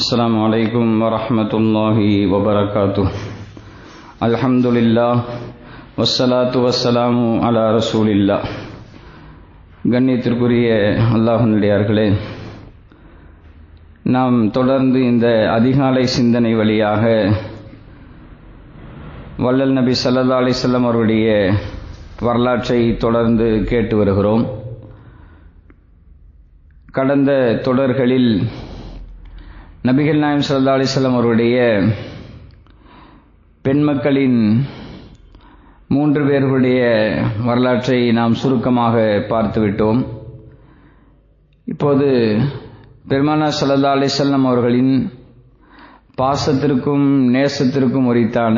السلام عليكم ورحمة الله وبركاته الحمد لله والصلاة والسلام على رسول الله கண்ணியத்திற்குரிய அல்லாஹனுடையார்களே நாம் தொடர்ந்து இந்த அதிகாலை சிந்தனை வழியாக வள்ளல் நபி சல்லா அலிசல்லம் அவருடைய வரலாற்றை தொடர்ந்து கேட்டு வருகிறோம் கடந்த தொடர்களில் நபிகள் நாயம் சல்லா அலிஸ்லாம் அவருடைய பெண்மக்களின் மூன்று பேர்களுடைய வரலாற்றை நாம் சுருக்கமாக பார்த்துவிட்டோம். இப்போது பெருமானா சல்லா அலிசல்லாம் அவர்களின் பாசத்திற்கும் நேசத்திற்கும் உரித்தான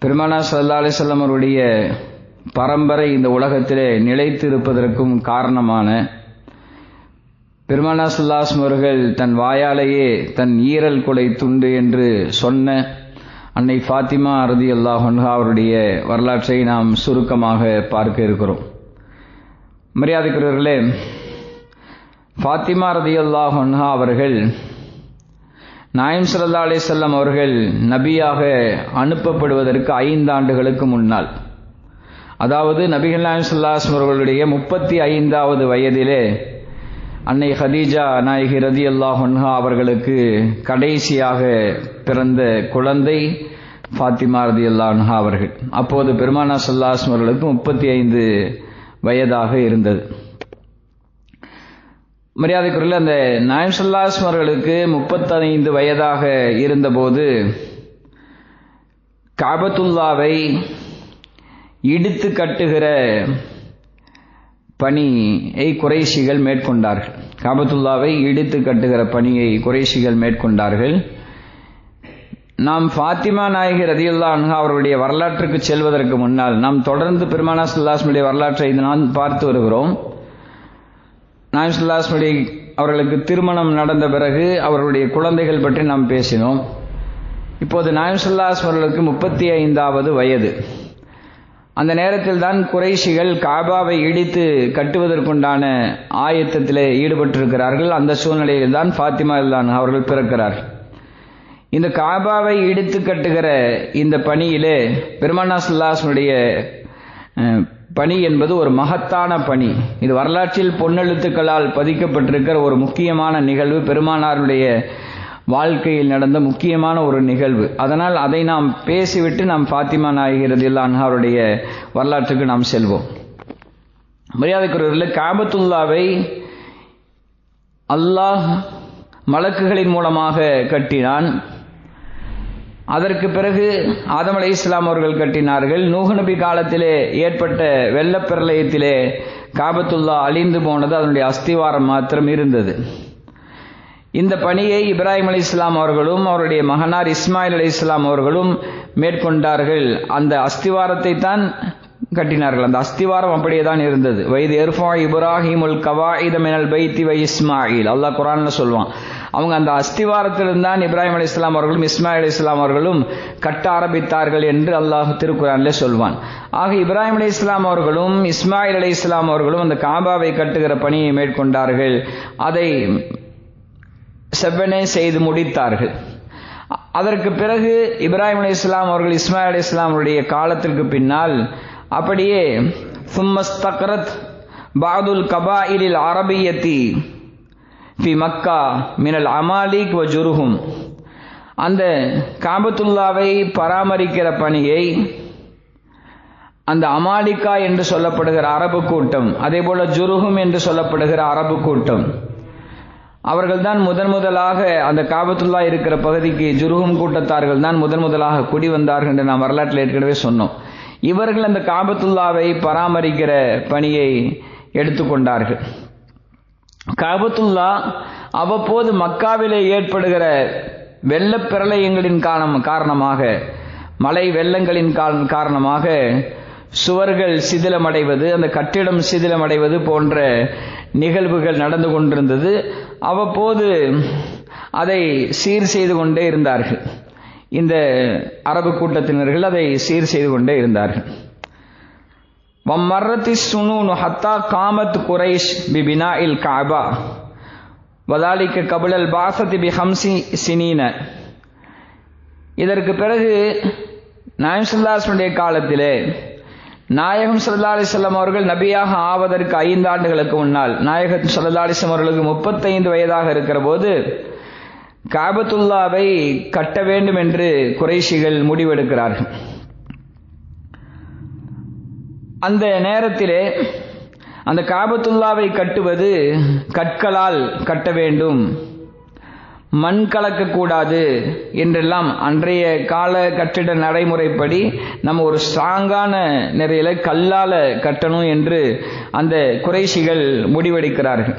பெருமானா சல்லா அலிசல்லாம் அவருடைய பரம்பரை இந்த உலகத்திலே நிலைத்து இருப்பதற்கும் காரணமான பெருமானா சுல்லாஸ்ம் அவர்கள் தன் வாயாலேயே தன் ஈரல் கொலை துண்டு என்று சொன்ன அன்னை ஃபாத்திமா அறுதி அல்லாஹன்ஹா அவருடைய வரலாற்றை நாம் சுருக்கமாக பார்க்க இருக்கிறோம். மரியாதைக்குரியவர்களே ஃபாத்திமா ரதி அல்லாஹன்ஹா அவர்கள் நாயம் சல்லா அலிசல்லாம் அவர்கள் நபியாக அனுப்பப்படுவதற்கு ஐந்து ஆண்டுகளுக்கு முன்னால் அதாவது நபிகள் நாயம் சல்லாஸ் அவர்களுடைய முப்பத்தி ஐந்தாவது வயதிலே அன்னை ஹதீஜா நாயகி ரதி அல்லாஹன்ஹா அவர்களுக்கு கடைசியாக பிறந்த குழந்தை ஃபாத்திமா ரதி அல்லாஹா அவர்கள். அப்போது பெருமானா சல்லாஸ்ம் அவர்களுக்கு முப்பத்தி ஐந்து வயதாக இருந்தது. மரியாதைக்குரிய அந்த நாயம் சல்லாஸ்ம் அவர்களுக்கு முப்பத்தைந்து வயதாக இருந்தபோது காபத்துல்லாவை இடித்து கட்டுகிற பணியை குறைசிகள் மேற்கொண்டார்கள். காபத்துல்லாவை இடித்து கட்டுகிற பணியை குறைசிகள் மேற்கொண்டார்கள். நாம் ஃபாத்திமா நாயகி ரதியுல்லா அன்ஹா அவருடைய வரலாற்றுக்கு செல்வதற்கு முன்னால் நாம் தொடர்ந்து பெருமானா சுல்லாஸ்முடைய வரலாற்றை நான் பார்த்து வருகிறோம். நாயம் சுல்லாஸ்முடி அவர்களுக்கு திருமணம் நடந்த பிறகு அவர்களுடைய குழந்தைகள் பற்றி நாம் பேசினோம். இப்போது நாயம் சுல்லாஸ் அவர்களுக்கு முப்பத்தி ஐந்தாவது வயது. அந்த நேரத்தில் தான் குறைஷிகள் காபாவை இடித்து கட்டுவதற்குண்டான ஆயத்தத்தில் ஈடுபட்டிருக்கிறார்கள். அந்த சூழ்நிலையில் தான் ஃபாத்திமா தான் அவர்கள் பிறக்கிறார்கள் இந்த காபாவை இடித்து கட்டுகிற இந்த பணியிலே பெருமானா சுல்லாசனுடைய பணி என்பது ஒரு மகத்தான பணி. இது வரலாற்றில் பொன்னெழுத்துக்களால் பதிக்கப்பட்டிருக்கிற ஒரு முக்கியமான நிகழ்வு. பெருமானாருடைய வாழ்க்கையில் நடந்த முக்கியமான ஒரு நிகழ்வு. அதனால் அதை நாம் பேசிவிட்டு நாம் ஃபாத்திமா நாயகிறது அவருடைய வரலாற்றுக்கு நாம் செல்வோம். மரியாதைக்குரியவர்கள் காபத்துல்லாவை அல்லாஹ் மலக்குகளின் மூலமாக கட்டினான். அதற்கு பிறகு ஆதம் அலி இஸ்லாம் அவர்கள் கட்டினார்கள். நூகநபி காலத்திலே ஏற்பட்ட வெள்ளப்பிரளயத்திலே காபத்துல்லா அழிந்து போனது. அதனுடைய அஸ்திவாரம் மாத்திரம் இருந்தது. இந்த பணியை இப்ராஹிம் அலி இஸ்லாம் அவர்களும் அவருடைய மகனார் இஸ்மாயில் அலி இஸ்லாம் அவர்களும் மேற்கொண்டார்கள். அந்த அஸ்திவாரத்தை தான் கட்டினார்கள். அந்த அஸ்திவாரம் அப்படியே தான் இருந்தது. வயது எர்ஃபா இப்ராஹிம் உல் கவாயித மினல் பைத்தி வை இஸ்மாயில். அல்லாஹ் குரான்ல சொல்லுவான். அவங்க அந்த அஸ்திவாரத்திலிருந்து தான் இப்ராஹிம் அலி இஸ்லாம் அவர்களும் இஸ்மாயில் அலி இஸ்லாம் அவர்களும் கட்ட ஆரம்பித்தார்கள் என்று அல்லாஹ் திருக்குறான்ல சொல்வான். ஆக இப்ராஹிம் அலி இஸ்லாம் அவர்களும் இஸ்மாயில் அலி இஸ்லாம் அவர்களும் அந்த காபாவை கட்டுகிற பணியை மேற்கொண்டார்கள். அதை செவ்வனே செய்து முடித்தார்கள். அதற்கு பிறகு இப்ராஹிம் அலி இஸ்லாம் அவர்கள் இஸ்மாயில் அலி இஸ்லாமுடைய காலத்திற்கு பின்னால் அப்படியே சும்மஸ்தக்ரத் பாதுல் கபாயிலில் அரபியத்தி ஃபி மக்கா மினல் அமாலிக் வ ஜுருஹும். அந்த காபத்துல்லாவை பராமரிக்கிற பணியை அந்த அமாலிகா என்று சொல்லப்படுகிற அரபு கூட்டம் அதே போல ஜுருஹும் என்று சொல்லப்படுகிற அரபு கூட்டம் அவர்கள் தான் முதன் முதலாக அந்த காபத்துல்லா இருக்கிற பகுதிக்கு ஜுருகும் கூட்டத்தார்கள் தான் முதன் முதலாக குடி வந்தார்கள் என்று நாம் வரலாற்றில் ஏற்கனவே சொன்னோம். இவர்கள் அந்த காபத்துல்லாவை பராமரிக்கிற பணியை எடுத்துக்கொண்டார்கள். காபத்துல்லா அவ்வப்போது மக்காவிலே ஏற்படுகிற வெள்ளப்பிரளயங்களின் காரணம் காரணமாக மலை வெள்ளங்களின் காரணமாக சுவர்கள் சிதிலமடைவது அந்த கட்டிடம் சிதிலமடைவது போன்ற நிகழ்வுகள் நடந்து கொண்டிருந்தது. அவ்வப்போது அதை சீர் செய்து கொண்டே இருந்தார்கள். இந்த அரபு கூட்டத்தினர்கள் அதை சீர் செய்து கொண்டே இருந்தார்கள். வம்மரத்தி சுனூனு ஹத்தா காமத் குரைஷ் பிபினா இல் காபா. வதாலிக்கு கபுலல் பாசதி பி ஹம்சி சினீன. இதற்கு பிறகு நாயம் காலத்திலே நாயகம் சல்லா அலிஸ்லாம் அவர்கள் நபியாக ஆவதற்கு ஐந்து ஆண்டுகளுக்கு முன்னால் நாயகம் சல்லா அலிஸ்லாம் அவர்களுக்கு முப்பத்தைந்து வயதாக இருக்கிற போது காபத்துல்லாவை கட்ட வேண்டும் என்று குறைஷிகள் முடிவெடுக்கிறார்கள். அந்த நேரத்திலே அந்த காபத்துல்லாவை கட்டுவது கற்களால் கட்ட வேண்டும். மண் கலக்கக்கூடாது என்றெல்லாம் அன்றைய கால கட்டிட நடைமுறைப்படி நம்ம ஒரு ஸ்ட்ராங்கான நிறையில கல்லால் கட்டணும் என்று அந்த குறைசிகள் முடிவெடுக்கிறார்கள்.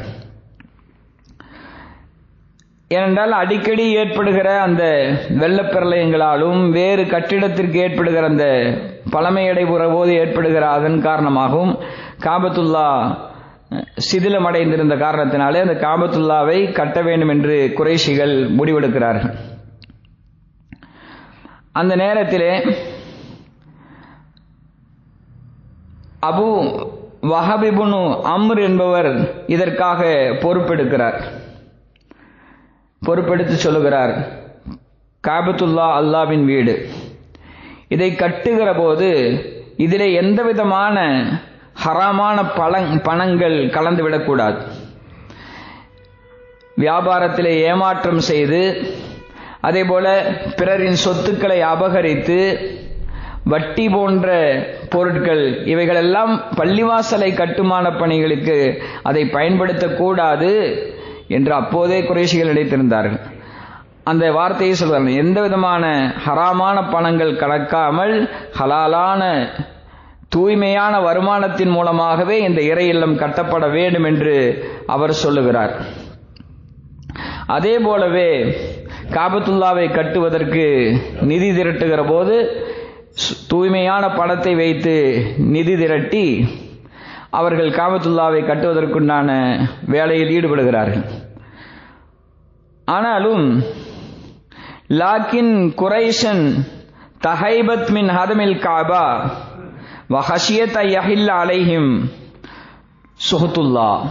ஏனென்றால் அடிக்கடி ஏற்படுகிற அந்த வெள்ளப்பிரளயங்களாலும் வேறு கட்டிடத்திற்கு ஏற்படுகிற அந்த பழமையடைபுற போது ஏற்படுகிற அதன் காரணமாகவும் காபத்துல்லா சிதிலமடைந்திருந்த காரணத்தினாலே அந்த காபத்துல்லாவை கட்ட வேண்டும் என்று குறைஷிகள் முடிவெடுக்கிறார்கள். அந்த நேரத்திலே அபு வஹபிபுனு அம்ர் என்பவர் இதற்காக பொறுப்பெடுக்கிறார். பொறுப்பெடுத்து சொல்லுகிறார் காபத்துல்லா அல்லாவின் வீடு. இதை கட்டுகிற போது இதிலே எந்த விதமான ஹராமான பழங் பணங்கள் கலந்துவிடக்கூடாது. வியாபாரத்தில் ஏமாற்றம் செய்து அதே போல பிறரின் சொத்துக்களை அபகரித்து வட்டி போன்ற பொருட்கள் இவைகளெல்லாம் பள்ளிவாசலை கட்டுமான பணிகளுக்கு அதை பயன்படுத்தக்கூடாது என்று அப்போதே குறைசிகள் நினைத்திருந்தார்கள். அந்த வார்த்தையை சொல்வார்கள் எந்த விதமான ஹராமான பணங்கள் கலக்காமல் ஹலாலான தூய்மையான வருமானத்தின் மூலமாகவே இந்த இறை இல்லம் கட்டப்பட வேண்டும் என்று அவர் சொல்லுகிறார். அதே போலவே காபத்துல்லாவை கட்டுவதற்கு நிதி திரட்டுகிற போது தூய்மையான பணத்தை வைத்து நிதி திரட்டி அவர்கள் காபத்துல்லாவை கட்டுவதற்குண்டான வேலையில் ஈடுபடுகிறார்கள். ஆனாலும் லாக்கின் குரைஷன் தஹைபத் மின் ஹதமில் காபா வஹஷியத் யஹில் அலைஹிம். சுஹத்துல்லா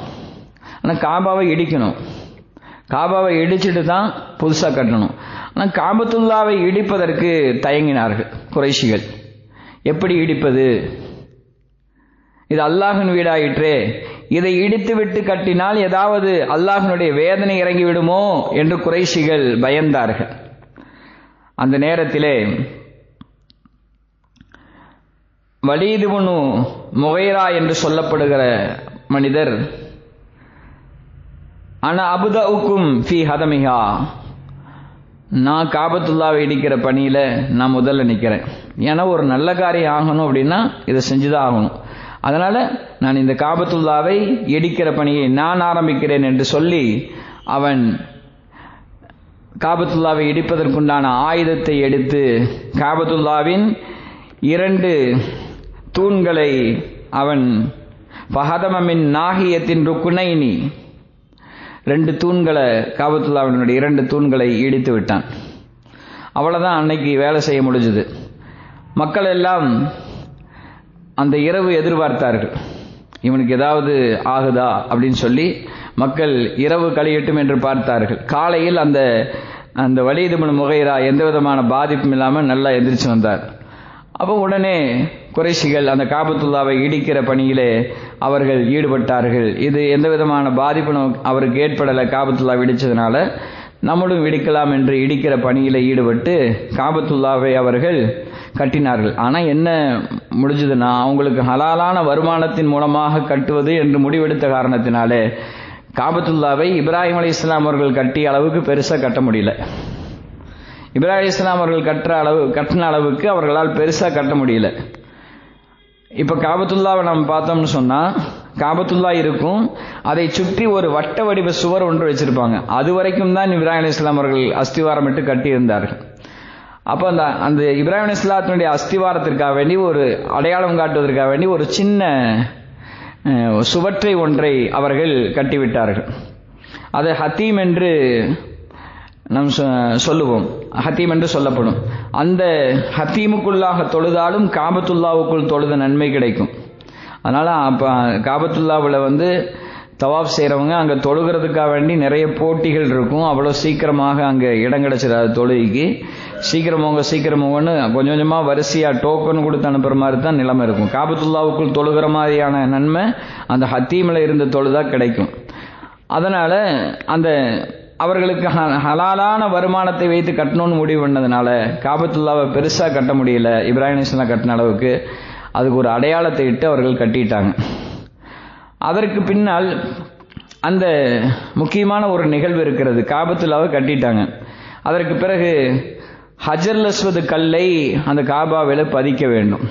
ஆனால் காபாவை இடிக்கணும். காபாவை இடிச்சிட்டு தான் புதுசாக கட்டணும். ஆனால் காபத்துல்லாவை இடிப்பதற்கு தயங்கினார்கள் குறைஷிகள். எப்படி இடிப்பது? இது அல்லாஹின் வீடாயிற்றே. இதை இடித்துவிட்டு கட்டினால் ஏதாவது அல்லாஹினுடைய வேதனை இறங்கிவிடுமோ? என்று குறைஷிகள் பயந்தார்கள். அந்த நேரத்திலே வலீதுவனு முகைரா என்று சொல்லப்படுகிற மனிதர். ஆனா அபுதவுக்கும் ஃபி ஹதமிகா நான் காபத்துல்லாவை இடிக்கிற பணியில் நான் முதல்ல நிற்கிறேன் ஏன்னா ஒரு நல்ல காரியம் ஆகணும் அப்படின்னா இதை செஞ்சுதான் ஆகணும். அதனால் நான் இந்த காபத்துல்லாவை இடிக்கிற பணியை நான் ஆரம்பிக்கிறேன் என்று சொல்லி அவன் காபத்துல்லாவை இடிப்பதற்குண்டான ஆயுதத்தை எடுத்து காபத்துல்லாவின் இரண்டு தூண்களை அவன் பகதமின் நாகியத்தின் ருக்குனைனி ரெண்டு தூண்களை காபத்துல்லாவினுடைய இரண்டு தூண்களை இடித்து விட்டான். அவ்வளோதான் அன்னைக்கு வேலை செய்ய முடிஞ்சுது. மக்கள் எல்லாம் அந்த இரவு எதிர்பார்த்தார்கள். இவனுக்கு ஏதாவது ஆகுதா அப்படின்னு சொல்லி மக்கள் இரவு கழியட்டும் என்று பார்த்தார்கள். காலையில் அந்த அந்த வலியுதுமன் முகைரா எந்த விதமான பாதிப்பும் இல்லாமல் நல்லா எந்திரிச்சு வந்தார். அப்போ உடனே குறைசிகள் அந்த காபத்துல்லாவை இடிக்கிற பணியிலே அவர்கள் ஈடுபட்டார்கள். இது எந்த விதமான பாதிப்பும் அவருக்கு ஏற்படலை. காபத்துல்லா இடித்ததுனால நம்மளும் இடிக்கலாம் என்று இடிக்கிற பணியில் ஈடுபட்டு காபத்துல்லாவை அவர்கள் கட்டினார்கள். ஆனால் என்ன முடிஞ்சதுன்னா அவங்களுக்கு ஹலாலான வருமானத்தின் மூலமாக கட்டுவது என்று முடிவெடுத்த காரணத்தினாலே காபத்துல்லாவை இப்ராஹிம் அலி இஸ்லாம் அவர்கள் கட்டிய அளவுக்கு பெருசாக கட்ட முடியல. இப்ராஹிம் இஸ்லாம் அவர்கள் கட்டுற அளவு கட்டின அளவுக்கு அவர்களால் பெருசாக கட்ட முடியல. இப்போ காபத்துல்லாவை நம்ம பார்த்தோம்னு சொன்னால் காபத்துல்லா இருக்கும் அதை சுற்றி ஒரு வட்ட வடிவ சுவர் ஒன்று வச்சிருப்பாங்க. அது வரைக்கும் தான் இப்ராஹிம் இஸ்லாம் அவர்கள் அஸ்திவாரமிட்டு கட்டியிருந்தார்கள். அப்போ அந்த அந்த இப்ராஹிம் இஸ்லாத்தினுடைய அஸ்திவாரத்திற்காக வேண்டி ஒரு அடையாளம் காட்டுவதற்காக வேண்டி ஒரு சின்ன சுவற்றை ஒன்றை அவர்கள் கட்டிவிட்டார்கள். அது ஹத்தீம் என்று நம் சொல்லுவோம். ஹத்தீம் என்று சொல்லப்படும். அந்த ஹத்தீமுக்குள்ளாக தொழுதாலும் காபத்துல்லாவுக்குள் தொழுத நன்மை கிடைக்கும். அதனால் அப்போ காபத்துல்லாவில் வந்து தவாப் செய்கிறவங்க அங்கே தொழுகிறதுக்காக வேண்டி நிறைய போட்டிகள் இருக்கும். அவ்வளோ சீக்கிரமாக அங்கே இடம் கிடச்சிடாது தொழுகைக்கு. சீக்கிரமாக அவங்க கொஞ்சம் கொஞ்சமாக வரிசையாக டோக்கன் கொடுத்து அனுப்புகிற மாதிரி தான் நிலைமை இருக்கும். காபத்துல்லாவுக்குள் தொழுகிற மாதிரியான நன்மை அந்த ஹத்தீமில் இருந்து தொழுதா கிடைக்கும். அதனால் அந்த அவர்களுக்கு ஹ- ஹலாலான வருமானத்தை வைத்து கட்டணும்னு முடிவு பண்ணதுனால காபத்துல்லாவை பெருசாக கட்ட முடியல. இப்ராஹிம் இஸ்லாம் கட்டின அளவுக்கு அதுக்கு ஒரு அடையாளத்தை இட்டு அவர்கள் கட்டிட்டாங்க. அதற்கு பின்னால் அந்த முக்கியமான ஒரு நிகழ்வு இருக்கிறது. காபத்துல்லாவை கட்டிட்டாங்க. அதற்கு பிறகு ஹஜர்லஸ்வது கல்லை அந்த காபாவில் பதிக்க வேண்டும்.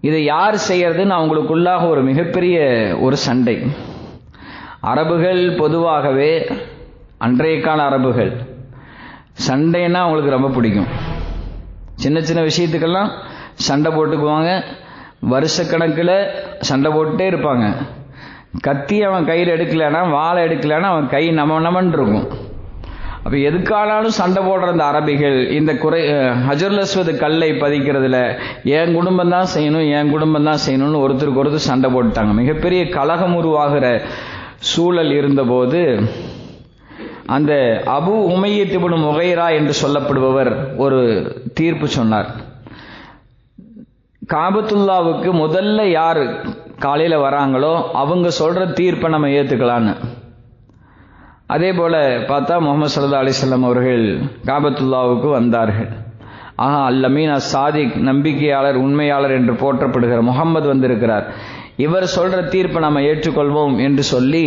இதை யார் செய்யறதுன்னு அவங்களுக்குள்ளாக ஒரு மிகப்பெரிய ஒரு சண்டை. அரபுகள் பொதுவாகவே அன்றைய கால அரபுகள் சண்டைன்னா அவங்களுக்கு ரொம்ப பிடிக்கும். சின்ன சின்ன விஷயத்துக்கெல்லாம் சண்டை போட்டுக்குவாங்க. வருஷக்கணக்கில் சண்டை போட்டுட்டே இருப்பாங்க. கத்தி அவன் கையில் எடுக்கலைன்னா வாழை எடுக்கலைன்னா அவன் கை நம்ம நமன்னு இருக்கும். அப்போ எதுக்கானாலும் சண்டை போடுற அந்த அரபிகள் இந்த குறை ஹஜர்லஸ்வது கல்லை பதிக்கிறதுல என் குடும்பம் தான் செய்யணும் என் குடும்பம் தான் செய்யணும்னு ஒருத்தருக்கு ஒருத்தர் சண்டை போட்டுட்டாங்க. மிகப்பெரிய கலகம் உருவாகிற சூழல் இருந்தபோது அந்த அபு உமையத்திபுன் முகைரா என்று சொல்லப்படுபவர் ஒரு தீர்ப்பு சொன்னார். காபத்துல்லாவுக்கு முதல்ல யார் காலையில் வராங்களோ அவங்க சொல்கிற தீர்ப்பை நம்ம ஏற்றுக்கலான்னு அதே போல் பார்த்தா முகமது சல்லா அலிசல்லாம் அவர்கள் காபத்துல்லாவுக்கு வந்தார்கள். ஆஹா அல்லமீன் சாதிக் நம்பிக்கையாளர் உண்மையாளர் என்று போற்றப்படுகிற முகம்மது வந்திருக்கிறார். இவர் சொல்ற தீர்ப்பை நம்ம ஏற்றுக்கொள்வோம் என்று சொல்லி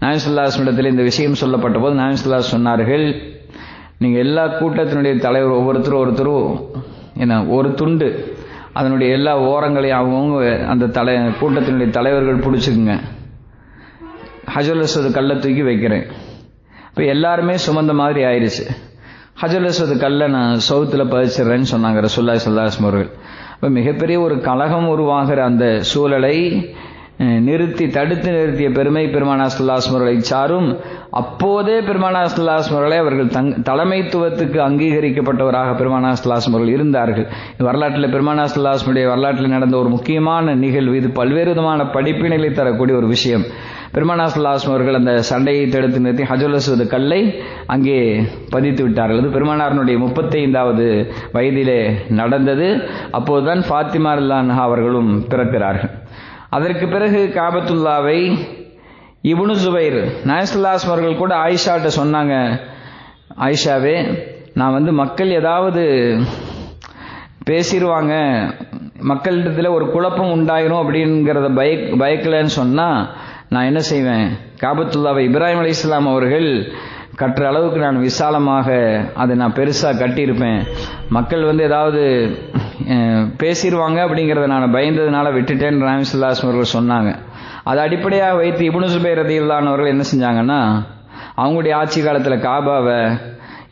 நாயசுல்லாஸ்மிடத்தில் இந்த விஷயம் சொல்லப்பட்ட போது நாயசுல்லா சொன்னார்கள் நீங்கள் எல்லா கூட்டத்தினுடைய தலைவர் ஒவ்வொருத்தரும் ஒருத்தரும் என்ன ஒரு துண்டு. அதனுடைய எல்லா ஓரங்களையும் அவங்கவுங்க அந்த தலை கூட்டத்தினுடைய தலைவர்கள் பிடிச்சிக்குங்க. ஹஜுல் கல்லை தூக்கி வைக்கிறேன். இப்போ எல்லாருமே சுமந்த மாதிரி ஆயிடுச்சு ஹஜுல் கல்லை நான் சவுத்தில் பதிச்சிடுறேன்னு சொன்னாங்க ரசுல்லா சுல்லாஸ் அவர்கள். இப்போ மிகப்பெரிய ஒரு கலகம் உருவாகிற அந்த சூழலை நிறுத்தி தடுத்து நிறுத்திய பெருமை பெருமானா சுல்லாஸ்ம் சாரும். அப்போதே பெருமானா சுல்லாஸ்ம் அவர்கள் தங் தலைமைத்துவத்துக்கு அங்கீகரிக்கப்பட்டவராக பெருமானா சுல்லாஸ்ம் இருந்தார்கள். வரலாற்றில் பெருமானா சுல்லாஸ்முடைய வரலாற்றில் நடந்த ஒரு முக்கியமான நிகழ்வு இது பல்வேறு விதமான படிப்பினைகளை தரக்கூடிய ஒரு விஷயம். பெருமானா சுல்லாஸ்ம் அவர்கள் அந்த சண்டையை தடுத்து நிறுத்தி ஹஜுலசுவது கல்லை அங்கே பதித்து விட்டார்கள். அது பெருமானாரனுடைய முப்பத்தைந்தாவது வயதிலே நடந்தது. அப்போதுதான் ஃபாத்திமா அல்லான்ஹா அவர்களும் பிறக்கிறார்கள். அதற்கு பிறகு காபத்துல்லாவை இப்னு சுபைர் நயசுல்லாஸ் அவர்கள் கூட ஆயிஷாட்ட சொன்னாங்க ஆயிஷாவே நான் வந்து மக்கள் ஏதாவது பேசிடுவாங்க மக்களிடத்தில் ஒரு குழப்பம் உண்டாயிரும் அப்படிங்கிறத பயக் பயக்கலைன்னு சொன்னால் நான் என்ன செய்வேன்? காபத்துல்லாவை இப்ராஹிம் அலி இஸ்லாம் அவர்கள் கட்டுற அளவுக்கு நான் விசாலமாக அதை நான் பெருசாக கட்டியிருப்பேன். மக்கள் வந்து ஏதாவது பேசிடுவாங்க அப்படிங்கிறத நான் பயந்ததுனால விட்டுட்டேன்னு ராமிசுல்லாஸ் அவர்கள் சொன்னாங்க. அதை அடிப்படையாக வைத்து இபுனு சுபைர் ரதியுல்லானவர்கள் என்ன செஞ்சாங்கன்னா அவங்களுடைய ஆட்சி காலத்தில் காபாவை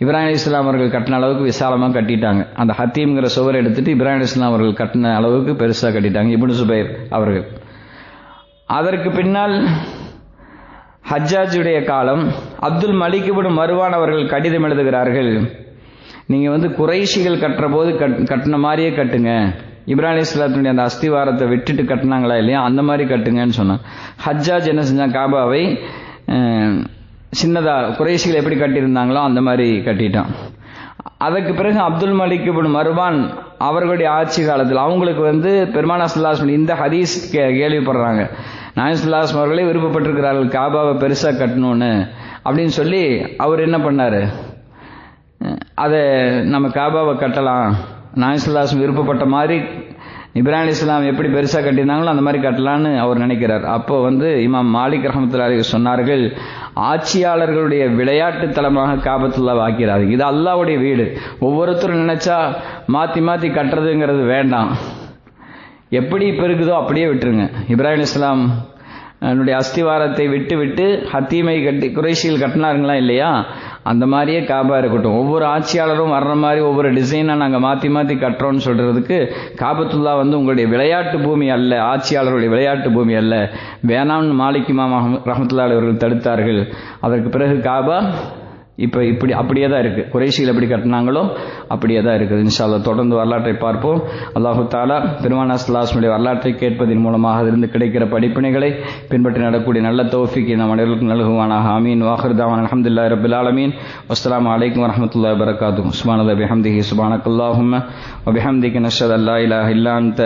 இப்ராஹிம் அலி இஸ்லாம் அவர்கள் கட்டின அளவுக்கு விசாலமாக கட்டிட்டாங்க. அந்த ஹத்தீம்ங்கிற சுவர் எடுத்துட்டு இப்ராஹிம் அலி இஸ்லாம் அவர்கள் கட்டின அளவுக்கு பெருசாக கட்டிட்டாங்க இபுனு சுபைர் அவர்கள். அதற்கு பின்னால் ஹஜ்ஜாஜுடைய காலம் அப்துல் மலிக் இப்னு மருவான் அவர்கள் கடிதம் எழுதுகிறார்கள். நீங்க வந்து குறைஷிகள் கட்டுற போது கட் கட்டின மாதிரியே கட்டுங்க. இப்ராஹிம் இஸ்லாத்தினுடைய அந்த அஸ்திவாரத்தை விட்டுட்டு கட்டினாங்களா இல்லையா? அந்த மாதிரி கட்டுங்கன்னு சொன்னான். ஹஜ்ஜாஜ் என்ன செஞ்சான்? காபாவை சின்னதாக சின்னதா குறைஷிகள் எப்படி கட்டியிருந்தாங்களோ அந்த மாதிரி கட்டிட்டான். அதற்கு பிறகு அப்துல் மலிக் மருவான் அவர்களுடைய ஆட்சி காலத்தில் அவங்களுக்கு வந்து பெருமானா சுல்லாஸ்மன் இந்த ஹதீஸ் கே கேள்விப்படுறாங்க. நாயசுல்லாஸ் அவர்களே விருப்பப்பட்டிருக்கிறார்கள் காபாவை பெருசாக கட்டணும்னு அப்படின்னு சொல்லி அவர் என்ன பண்ணார்? அதை நம்ம காபாவை கட்டலாம். நாயசுல்லாஸ் விருப்பப்பட்ட மாதிரி இப்ராஹிம் இஸ்லாம் எப்படி பெருசாக கட்டியிருந்தாங்களோ அந்த மாதிரி கட்டலான்னு அவர் நினைக்கிறார். அப்போ வந்து இமாம் மாலிக் ரஹமத்துல்லாஹி சொன்னார்கள் ஆட்சியாளர்களுடைய விளையாட்டு தலமாக காபத்துல்லா ஆக்கிறாரு இது அல்லாவுடைய வீடு. ஒவ்வொருத்தரும் நினைச்சா மாற்றி மாற்றி கட்டுறதுங்கிறது வேண்டாம். எப்படி இப்போ இருக்குதோ அப்படியே விட்டுருங்க. இப்ராஹிம் இஸ்லாம் என்னுடைய அஸ்திவாரத்தை விட்டு விட்டு ஹத்தீமை கட்டி குறைசியில் கட்டினாருங்களா இல்லையா? அந்த மாதிரியே காபா இருக்கட்டும். ஒவ்வொரு ஆட்சியாளரும் வர்ற மாதிரி ஒவ்வொரு டிசைனாக நாங்கள் மாற்றி மாற்றி கட்டுறோம்னு சொல்கிறதுக்கு காபத்துல்லா வந்து உங்களுடைய விளையாட்டு பூமி அல்ல ஆட்சியாளருடைய விளையாட்டு பூமி அல்ல. வேணாம்னு மாலிக் இமாம் ரஹமத்துல்லா அவர்கள் தடுத்தார்கள். அதற்கு பிறகு காபா இப்போ இப்படி அப்படியே தான் இருக்குது குறைசிகள் எப்படி கட்டினாங்களோ அப்படியே தான் இருக்குது இன்ஷால்லா தொடர்ந்து வரலாற்றை பார்ப்போம் அல்லாஹு தாலா பெருமானா சல்லாஸ்முடைய வரலாற்றை கேட்பதன் மூலமாக அதிலிருந்து கிடைக்கிற படிப்பினைகளை பின்பற்றி நடக்கூடிய நல்ல தோஃபிக்கு நம் அனைவருக்கும் நல்குவானாக ஆமீன் வாஹர்தாவான் அலமதுல்லா ரபுல் ஆலமீன் வஸ்லாம் வலைக்கம் வரமத்துல்லா வரகாத்து உஸ்மான் அலி ஹம்திஹி சுபானக் அல்லாஹும் وبحمدك نشهد أن لا إله إلا أنت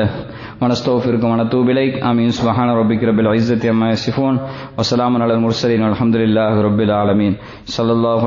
ونستغفرك ونتوب إليك آمين سبحان ربك رب العزة عما يصفون وسلام على المرسلين والحمد لله رب العالمين صلى الله